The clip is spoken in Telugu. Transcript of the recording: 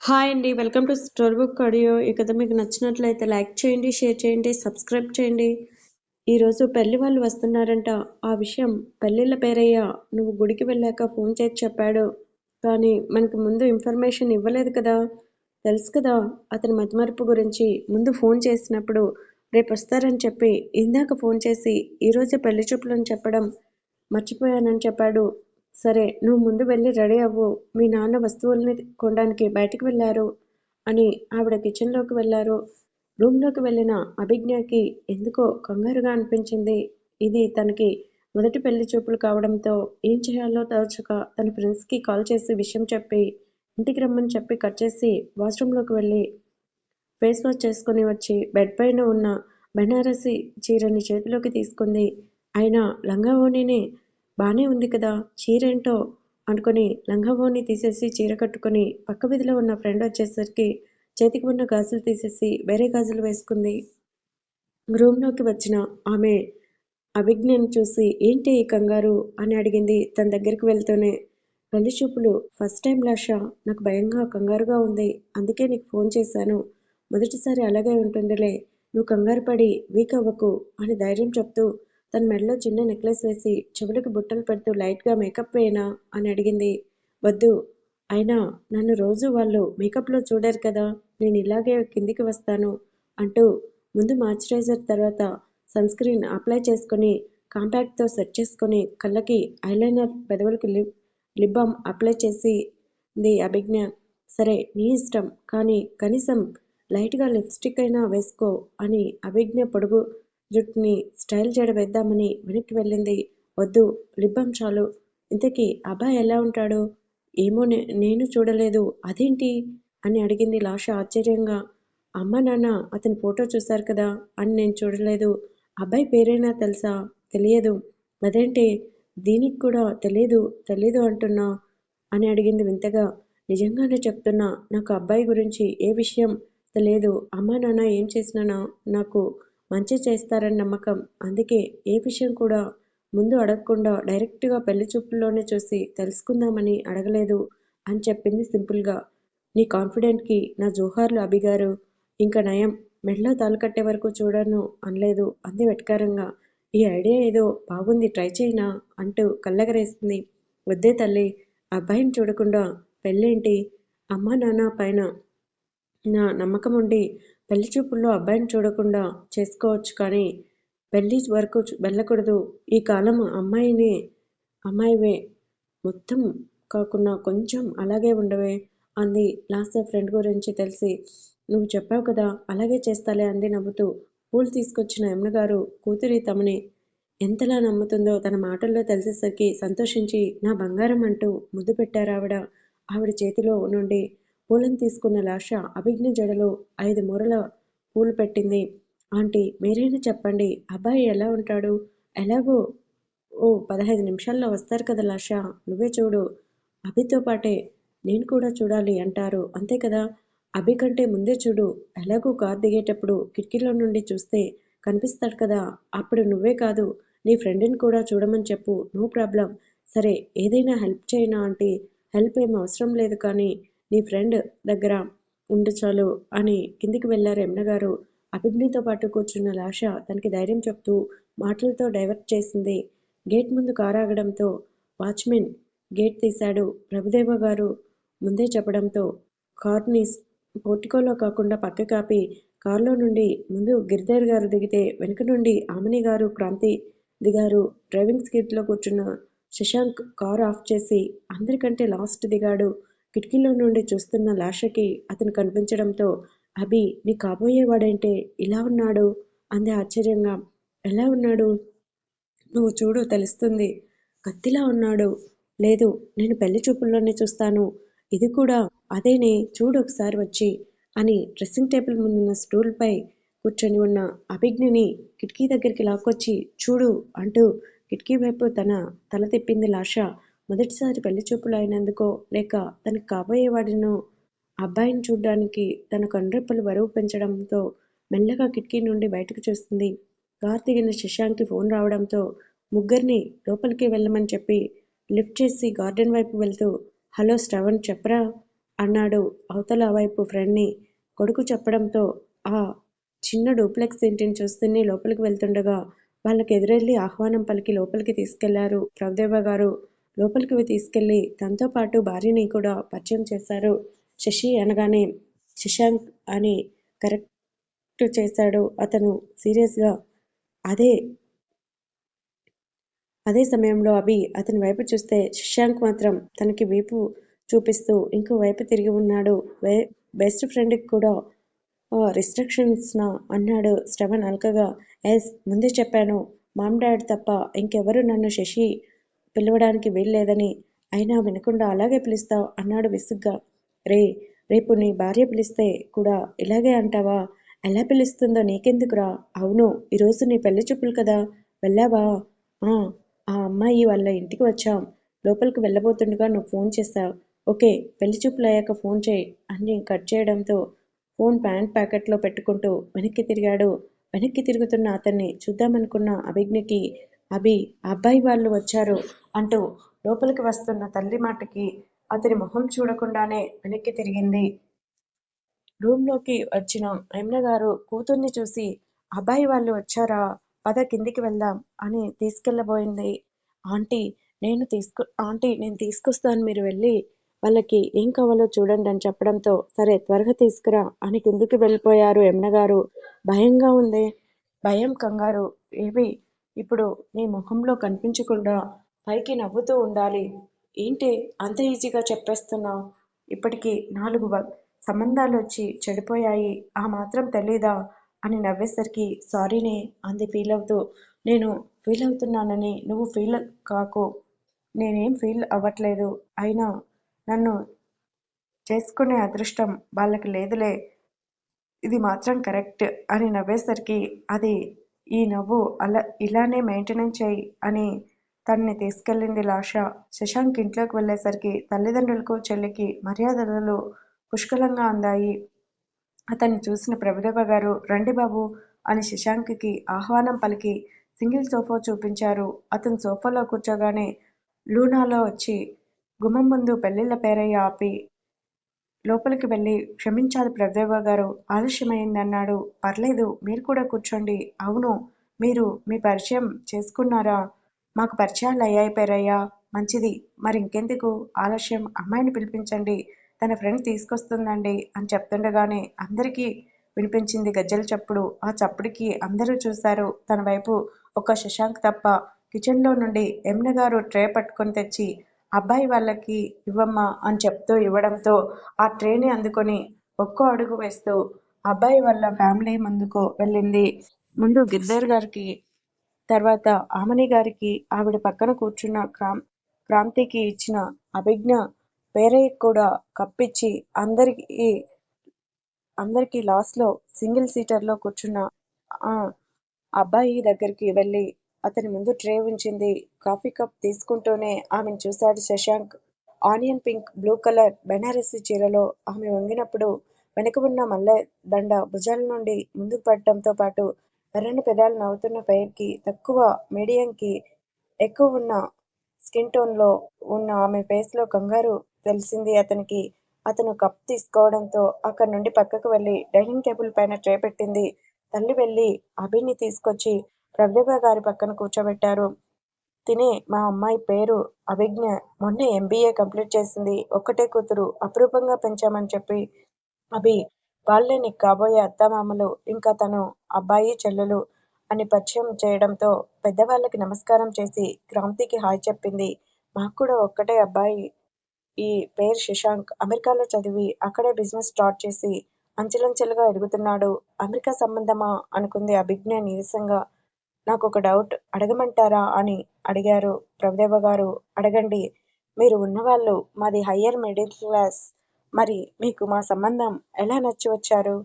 హాయ్ అండి welcome to store book audio. ఈ కథ మీకు నచ్చినట్లయితే లైక్ చేయండి షేర్ చేయండి సబ్స్క్రైబ్ చేయండి. ఈరోజు పెళ్ళి వాళ్ళు వస్తున్నారంట. ఆ విషయం పెళ్ళిళ్ళ పేరయ్య నువ్వు గుడికి వెళ్ళాక ఫోన్ చేసి చెప్పాడు. కానీ మనకు ముందు ఇన్ఫర్మేషన్ ఇవ్వలేదు కదా. తెలుసు కదా అతని మతిమరుపు గురించి ముందు ఫోన్ చేసినప్పుడు రేపు వస్తారని చెప్పి ఇందాక ఫోన్ చేసి ఈరోజే పెళ్ళి చూపులని చెప్పడం మర్చిపోయానని చెప్పాడు. సరే నువ్వు ముందు వెళ్ళి రెడీ అవ్వు. మీ నాన్న వస్తువుల్ని కొనడానికి బయటకు వెళ్ళారు అని ఆవిడ కిచెన్లోకి వెళ్ళారు. రూమ్లోకి వెళ్ళిన అభిజ్ఞకి ఎందుకో కంగారుగా అనిపించింది. ఇది తనకి మొదటి పెళ్ళి చూపులు కావడంతో ఏం చేయాలో తోచక తన ఫ్రెండ్స్కి కాల్ చేసి విషయం చెప్పి ఇంటికి రమ్మని చెప్పి కట్ చేసి వాష్రూమ్లోకి వెళ్ళి ఫేస్ వాష్ చేసుకుని వచ్చి బెడ్ పైన ఉన్న బెనారసి చీరని చేతిలోకి తీసుకుంది. అయినా లంగా ఓణిని బాగానే ఉంది కదా చీరేంటో? అనుకుని లంగా తీసేసి చీర కట్టుకుని పక్క వీధిలో ఉన్న ఫ్రెండ్ వచ్చేసరికి చేతికి ఉన్న గాజులు తీసేసి వేరే గాజులు వేసుకుంది. రూమ్లోకి వచ్చిన ఆమె అభిజ్ఞను చూసి ఏంటి ఈ కంగారు? అని అడిగింది తన దగ్గరికి వెళ్తూనే. పెళ్ళి చూపులు ఫస్ట్ టైం లాషా నాకు భయంగా కంగారుగా ఉంది. అందుకే నీకు ఫోన్ చేశాను. మొదటిసారి అలాగే ఉంటుందిలే. నువ్వు కంగారు పడి వీక్ అవ్వకు అని ధైర్యం చెప్తూ తన మెడలో చిన్న నెక్లెస్ వేసి చెవులకు బుట్టలు పెడుతూ లైట్గా మేకప్ వేయనా అని అడిగింది. వద్దు. అయినా నన్ను రోజు వాళ్ళు మేకప్లో చూడరు కదా. నేను ఇలాగే కిందికి వస్తాను అంటూ ముందు మాయిశ్చరైజర్ తర్వాత సన్ స్క్రీన్ అప్లై చేసుకొని కాంపాక్ట్తో సెట్ చేసుకొని కళ్ళకి ఐలైనర్ పెదవులకి లిప్ లిప్ బామ్ అప్లై చేసింది అభిజ్ఞ. సరే నీ ఇష్టం. కానీ కనీసం లైట్గా లిప్స్టిక్ అయినా వేసుకో అని అభిజ్ఞ పొడుగు జుట్టుని స్టైల్ జడ వేద్దామని వెనక్కి వెళ్ళింది. వద్దు లిబ్బం చాలు. ఇంతకీ అబ్బాయి ఎలా ఉంటాడు? ఏమో నేను చూడలేదు. అదేంటి? అని అడిగింది లాష ఆశ్చర్యంగా. అమ్మ నాన్న అతని ఫోటో చూశారు కదా అని నేను చూడలేదు. అబ్బాయి పేరైనా తెలుసా? తెలియదు. అదేంటి? దీనికి కూడా తెలియదు తెలీదు అంటున్నా అని అడిగింది వింతగా. నిజంగానే చెప్తున్నా నాకు అబ్బాయి గురించి ఏ విషయం తెలియదు అమ్మ నాన్న ఏం చేసినా నాకు మంచి చేస్తారని నమ్మకం. అందుకే ఏ విషయం కూడా ముందు అడగకుండా డైరెక్ట్గా పెళ్ళి చూపుల్లోనే చూసి తెలుసుకుందామని అడగలేదు అని చెప్పింది సింపుల్గా. నీ కాన్ఫిడెంట్కి నా జోహార్లు అభిగారు ఇంకా నయం మెడలో తాలు కట్టే వరకు చూడను అనలేదు అంది వెటకారంగా. ఈ ఐడియా ఏదో బాగుంది ట్రై చేయనా అంటూ కళ్ళగరేసింది. వద్దే తల్లి అబ్బాయిని చూడకుండా పెళ్ళేంటి? అమ్మా నాన్న పైన నా నమ్మకం ఉండి పెళ్ళి చూపుల్లో అబ్బాయిని చూడకుండా చేసుకోవచ్చు కానీ పెళ్ళి వరకు వెళ్ళకూడదు. ఈ కాలం అమ్మాయినే అమ్మాయివే. మొత్తం కాకుండా కొంచెం అలాగే ఉండవే అంది లాస్ట్ ఫ్రెండ్ గురించి తెలిసి. నువ్వు చెప్పావు కదా అలాగే చేస్తాలే అంది నవ్వుతూ. పూలు తీసుకొచ్చిన యమునగారు కూతురి తమని. ఎంతలా నమ్ముతుందో తన మాటల్లో తెలిసేసరికి సంతోషించి నా బంగారం అంటూ ముద్దు పెట్టారు ఆవిడ ఆవిడ చేతిలో నుండి పూలను తీసుకున్న లాష అభిజ్ఞ జడలో ఐదు మూరల పూలు పెట్టింది. ఆంటీ మీరైనా చెప్పండి? అబ్బాయి ఎలా ఉంటాడు? ఎలాగో ఓ పదహైదు నిమిషాల్లో వస్తారు కదా లాష? నువ్వే చూడు. అభితో పాటే నేను కూడా చూడాలి అంటారు. అంతే కదా? అభి కంటే ముందే చూడు. ఎలాగో కార్ దిగేటప్పుడు కిటికీలో నుండి చూస్తే కనిపిస్తాడు కదా? అప్పుడు నువ్వే కాదు. నీ ఫ్రెండ్ని కూడా చూడమని చెప్పు. No problem. సరే ఏదైనా హెల్ప్ చేయనా ఆంటీ. హెల్ప్ ఏం అవసరం లేదు కానీ నీ ఫ్రెండ్ దగ్గర ఉండు చాలు అని కిందికి వెళ్ళారు యమున గారు. అభిజ్ఞతో పాటు కూర్చున్న లాష తనకి ధైర్యం చెప్తూ మాటలతో డైవర్ట్ చేసింది. గేట్ ముందు కారు ఆగడంతో వాచ్మెన్ గేట్ తీశాడు. ప్రభుదేవ గారు ముందే చెప్పడంతో కార్ని పోర్టికోలో కాకుండా పక్క కాపి కారులో నుండి ముందు గిరిధర్ గారు దిగితే వెనుక నుండి ఆమని గారు క్రాంతి దిగారు. డ్రైవింగ్ సీట్లో కూర్చున్న శశాంక్ కారు ఆఫ్ చేసి అందరికంటే లాస్ట్ దిగాడు. కిటికీలో నుండి చూస్తున్న లాషకి అతను కనిపించడంతో అభి నీ కాబోయేవాడంటే ఇలా ఉన్నాడు? అంది ఆశ్చర్యంగా. ఎలా ఉన్నాడు? నువ్వు చూడు తెలుస్తుంది. కత్తిలా ఉన్నాడు. లేదు నేను పెళ్ళి చూపుల్లోనే చూస్తాను. ఇది కూడా అదేనే చూడు ఒకసారి వచ్చి అని డ్రెస్సింగ్ టేబుల్ ముందున్న స్టూల్పై కూర్చొని ఉన్న అభిజ్ఞని కిటికీ దగ్గరికి లాక్కొచ్చి చూడు అంటూ కిటికీ వైపు తన తల తిప్పింది లాష. మొదటిసారి పెళ్ళి చూపులు అయినందుకో లేక తనకు కాబోయేవాడినో అబ్బాయిని చూడ్డానికి తన కండ్రెప్పలు బరువు పెంచడంతో మెల్లగా కిటికీ నుండి బయటకు చూస్తుంది. కార్ దిగిన శశాంక్కి ఫోన్ రావడంతో ముగ్గురిని లోపలికి వెళ్ళమని చెప్పి లిఫ్ట్ చేసి గార్డెన్ వైపు వెళ్తూ హలో శ్రవణ్ చెప్పరా? అన్నాడు అవతల వైపు ఫ్రెండ్ని కొడుకు చెప్పడంతో ఆ చిన్న డూప్లెక్స్ ఇంటిని చూస్తూనే లోపలికి వెళ్తుండగా వాళ్ళకి ఎదురెళ్ళి ఆహ్వానం పలికి లోపలికి తీసుకెళ్ళారు ప్రభుదేవ గారు. లోపలికి తీసుకెళ్ళి తనతో పాటు భార్యని కూడా పరిచయం చేశారు. శశి అనగానే శశాంక్ అని కరెక్ట్ చేశాడు. అతను సీరియస్గా అదే అదే సమయంలో అభి అతని వైపు చూస్తే శశాంక్ మాత్రం తనకి వీపు చూపిస్తూ ఇంకో వైపు తిరిగి ఉన్నాడు. బెస్ట్ ఫ్రెండ్కి కూడా రిస్ట్రిక్షన్స్నా అన్నాడు శ్రవణ్ అల్కగా. ఎస్ ముందే చెప్పాను. మామ్ డాడ్ తప్ప ఇంకెవరు నన్ను శశి పిలవడానికి వీల్లేదని. అయినా వినకుండా అలాగే పిలుస్తావు అన్నాడు విసుగ్గా. రే రేపు నీ భార్య పిలిస్తే కూడా ఇలాగే అంటావా? ఎలా పిలుస్తుందో నీకెందుకురా? అవును ఈరోజు నీ పెళ్ళి చూపులు కదా. వెళ్ళావా? ఆ అమ్మాయి వాళ్ళ ఇంటికి వచ్చాం. లోపలికి వెళ్ళబోతుండగా నువ్వు ఫోన్ చేస్తావు. ఓకే పెళ్ళి చూపులు అయ్యాక ఫోన్ చేయి అని కట్ చేయడంతో ఫోన్ ప్యాంట్ ప్యాకెట్లో పెట్టుకుంటూ వెనక్కి తిరిగాడు. వెనక్కి తిరుగుతున్న అతన్ని చూద్దామనుకున్న అభిజ్ఞకి అభి అబ్బాయి వాళ్ళు వచ్చారు. అంటూ లోపలికి వస్తున్న తల్లి మాటకి అతని మొహం చూడకుండానే వెనక్కి తిరిగింది. రూమ్లోకి వచ్చిన యమున గారు కూతుర్ని చూసి అబ్బాయి వాళ్ళు వచ్చారా? పద కిందికి వెళ్దాం అని తీసుకెళ్ళబోయింది. ఆంటీ నేను తీసుకు ఆంటీ నేను తీసుకొస్తాను మీరు వెళ్ళి. వాళ్ళకి ఏం కావాలో చూడండి అని చెప్పడంతో సరే త్వరగా తీసుకురా అని కిందికి వెళ్ళిపోయారు యమునగారు భయంగా ఉంది? భయం కంగారు? ఏవి ఇప్పుడు నీ ముఖంలో కనిపించకుండా పైకి నవ్వుతూ ఉండాలి. ఏంటి అంత ఈజీగా చెప్పేస్తున్నావు ఇప్పటికి నాలుగు సంబంధాలు వచ్చి చెడిపోయాయి. ఆ మాత్రం తెలీదా? అని నవ్వేసరికి సారీనే అంది ఫీల్ అవుతూ నేను ఫీల్ అవుతున్నానని నువ్వు ఫీల్ కాకు. నేనేం ఫీల్ అవ్వట్లేదు. అయినా నన్ను చేసుకునే అదృష్టం వాళ్ళకి లేదులే. ఇది మాత్రం కరెక్ట్ అని నవ్వేసరికి అది ఈ నవ్వు అలా ఇలానే మెయింటెనెన్స్ చేయి అని తనని తీసుకెళ్ళింది లాష. శశాంక్ ఇంట్లోకి వెళ్ళేసరికి తల్లిదండ్రులకు చెల్లికి మర్యాదలు పుష్కలంగా అందాయి. అతన్ని చూసిన ప్రభుదేవ గారు రండి బాబు అని శశాంక్కి ఆహ్వానం పలికి సింగిల్ సోఫా చూపించారు. అతను సోఫాలో కూర్చోగానే లూనాలో వచ్చి గుమ్మం ముందు పెళ్ళిళ్ళ పేరయ్య ఆపి లోపలికి వెళ్ళి క్షమించాలి ప్రభుదేవ గారు ఆలస్యమైందన్నాడు. పర్లేదు మీరు కూడా కూర్చోండి. అవును మీరు మీ పరిచయం చేసుకున్నారా? మాకు పరిచయాలు అయ్యాయి పేరయ్యా. మంచిది. మరి ఇంకెందుకు? ఆలస్యం. అమ్మాయిని పిలిపించండి. తన ఫ్రెండ్ తీసుకొస్తుందండి అని చెప్తుండగానే అందరికీ వినిపించింది గజ్జల చప్పుడు. ఆ చప్పుడికి అందరూ చూశారు. తన వైపు ఒక శశాంక్ తప్ప కిచెన్లో నుండి ఎమ్న గారు ట్రే పట్టుకొని తెచ్చి అబ్బాయి వాళ్ళకి ఇవ్వమ్మా అని చెప్తూ ఇవ్వడంతో ఆ ట్రేని అందుకొని ఒక్కో అడుగు వేస్తూ అబ్బాయి వాళ్ళ ఫ్యామిలీ ముందుకు వెళ్ళింది. ముందు గిద్దర్ గారికి తర్వాత ఆమని గారికి ఆవిడ పక్కన కూర్చున్న క్రాం క్రాంతికి ఇచ్చిన అభిజ్ఞ పేరయ్య కూడా కప్పిచ్చి అందరికీ అందరికీ లాస్ట్లో సింగిల్ సీటర్లో కూర్చున్న ఆ అబ్బాయి దగ్గరికి వెళ్ళి అతని ముందు ట్రే ఉంచింది. కాఫీ కప్ తీసుకుంటూనే ఆమెను చూశాడు Shashank. Onion pink blue colour Benarasi చీరలో ఆమె వంగినప్పుడు వెనుక ఉన్న మల్లె దండ భుజాల నుండి ముందుకు పడటంతో పాటు ఎర్రని పెదాలు నవ్వుతున్న కి తక్కువ మీడియంకి ఎక్కువ ఉన్న స్కిన్ టోన్లో ఉన్న ఆమె ఫేస్లో కంగారు తెలిసింది అతనికి. అతను కప్ తీసుకోవడంతో అక్కడి నుండి పక్కకు వెళ్ళి డైనింగ్ టేబుల్ పైన ట్రే పెట్టింది. తల్లి వెళ్ళి అభిని తీసుకొచ్చి ప్రభుదేవ గారి పక్కన కూర్చోబెట్టారు. తినే మా అమ్మాయి పేరు అభిజ్ఞ. మొన్న ఎంబీఏ కంప్లీట్ చేసింది. ఒక్కటే కూతురు. అపురూపంగా పెంచామని చెప్పి అభి వాళ్ళే నీకు కాబోయే అత్తమామలు ఇంకా తను అబ్బాయి చెల్లెలు అని పరిచయం చేయడంతో పెద్దవాళ్ళకి నమస్కారం చేసి క్రాంతికి హాయ్ చెప్పింది. మాకు కూడా ఒక్కటే అబ్బాయి. ఈ పేరు శశాంక్. అమెరికాలో చదివి అక్కడే బిజినెస్ స్టార్ట్ చేసి అంచెలంచెలుగా ఎదుగుతున్నాడు. అమెరికా సంబంధమా? అనుకుంది అభిజ్ఞ నీరసంగా. నాకు ఒక డౌట్. అడగమంటారా? అని అడిగారు. ప్రభుదేవ గారు అడగండి. మీరు ఉన్నవాళ్ళు మాది హయ్యర్ మిడిల్ క్లాస్. మరి మీకు మా సంబంధం ఎలా నచ్చి వచ్చారు